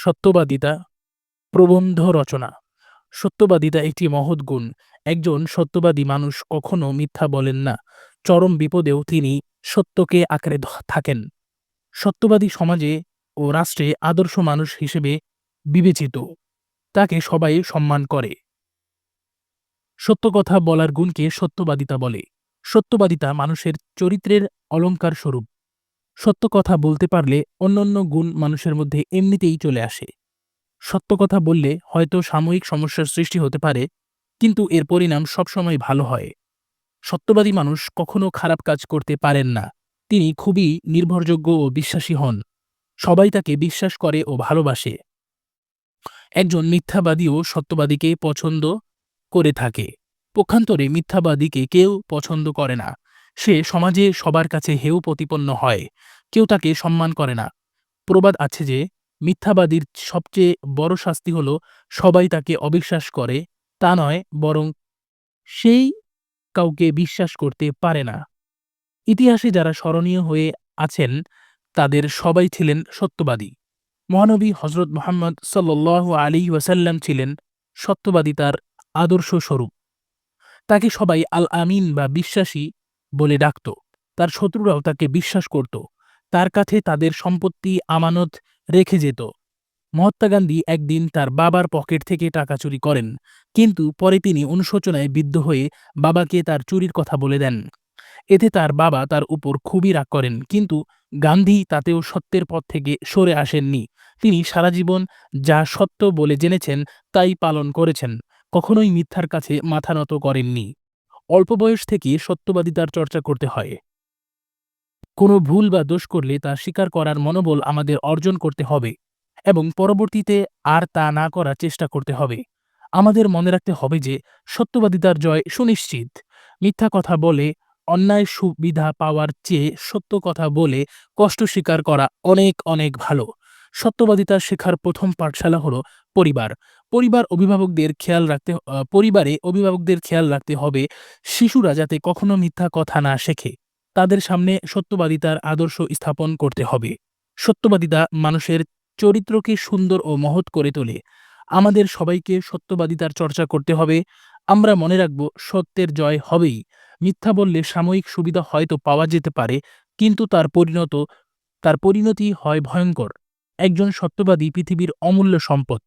সত্যবাদিতা প্রবন্ধ রচনা। সত্যবাদিতা একটি মহৎ গুণ। একজন সত্যবাদী মানুষ কখনো মিথ্যা বলেন না। চরম বিপদেও তিনি সত্যকে আঁকড়ে থাকেন। সত্যবাদী সমাজে ও রাষ্ট্রে আদর্শ মানুষ হিসেবে বিবেচিত। তাকে সবাই সম্মান করে। সত্য কথা বলার গুণকে সত্যবাদিতা বলে। সত্যবাদিতা মানুষের চরিত্রের অলঙ্কার স্বরূপ। সত্য কথা বলতে পারলে অন্যান্য গুণ মানুষের মধ্যে এমনিতেই চলে আসে। সত্য কথা বললে হয়তো সাময়িক সমস্যার সৃষ্টি হতে পারে, কিন্তু এর পরিণাম সবসময় ভালো হয়। সত্যবাদী মানুষ কখনো খারাপ কাজ করতে পারেন না, তিনি খুবই নির্ভরযোগ্য ও বিশ্বাসী হন, সবাই তাকে বিশ্বাস করে ও ভালোবাসে। একজন মিথ্যাবাদীও সত্যবাদীকে পছন্দ করে থাকে, পক্ষান্তরে মিথ্যাবাদীকে কেউ পছন্দ করে না। সে সমাজে সবার কাছে হেয় প্রতিপন্ন হয়, কেউ তাকে সম্মান করে না। প্রবাদ আছে যে, মিথ্যাবাদীর সবচেয়ে বড় শাস্তি হল সবাই তাকে অবিশ্বাস করে, তা নয় বরং সেই কাউকে বিশ্বাস করতে পারে না। ইতিহাসে যারা স্মরণীয় হয়ে আছেন, তাদের সবাই ছিলেন সত্যবাদী। মহানবী হজরত মোহাম্মদ সাল্লাহ আলী ওয়াসাল্লাম ছিলেন সত্যবাদিতার আদর্শ স্বরূপ তাকে সবাই আল আমিন বা বিশ্বাসী বলে ডাকত। তার শত্রুরাও তাকে বিশ্বাস করত। তার কাছে তাদের সম্পত্তি, আমানত রেখে যেত। মহাত্মা গান্ধী একদিন তার বাবার পকেট থেকে টাকা চুরি করেন। কিন্তু পরে তিনি অনুশোচনায় বিদ্ধ হয়ে বাবাকে তার চুরির কথা বলে দেন। এতে তার বাবা তার উপর খুবই রাগ করেন। কিন্তু গান্ধী তাতেও সত্যের পথ থেকে সরে আসেননি। তিনি সারা জীবন যা সত্য বলে জেনেছেন, তাই পালন করেছেন। কখনোই মিথ্যার কাছে মাথা নত করেননি। অল্প বয়স থেকে সত্যবাদিতার চর্চা করতে হয়। কোনো ভুল বা দোষ করলে তা স্বীকার করার মনোবল আমাদের অর্জন করতে হবে এবং পরবর্তীতে আর তা না করার চেষ্টা করতে হবে। আমাদের মনে রাখতে হবে যে সত্যবাদিতার জয় সুনিশ্চিত। মিথ্যা কথা বলে অন্যায় সুবিধা পাওয়ার চেয়ে সত্য কথা বলে কষ্ট স্বীকার করা অনেক অনেক ভালো। সত্যবাদিতা শেখার প্রথম পাঠশালা হলো পরিবার। পরিবার অভিভাবকদের খেয়াল রাখতে পরিবারে অভিভাবকদের খেয়াল রাখতে হবে শিশুরা যাতে কখনো মিথ্যা কথা না শেখে। তাদের সামনে সত্যবাদিতার আদর্শ স্থাপন করতে হবে। সত্যবাদিতা মানুষের চরিত্রকে সুন্দর ও মহৎ করে তোলে। আমাদের সবাইকে সত্যবাদিতার চর্চা করতে হবে। আমরা মনে রাখব সত্যের জয় হবেই। মিথ্যা বললে সাময়িক সুবিধা হয়তো পাওয়া যেতে পারে, কিন্তু তার পরিণত, তার পরিণতি হয় ভয়ঙ্কর। একজন সত্যবাদী পৃথিবীর অমূল্য সম্পদ।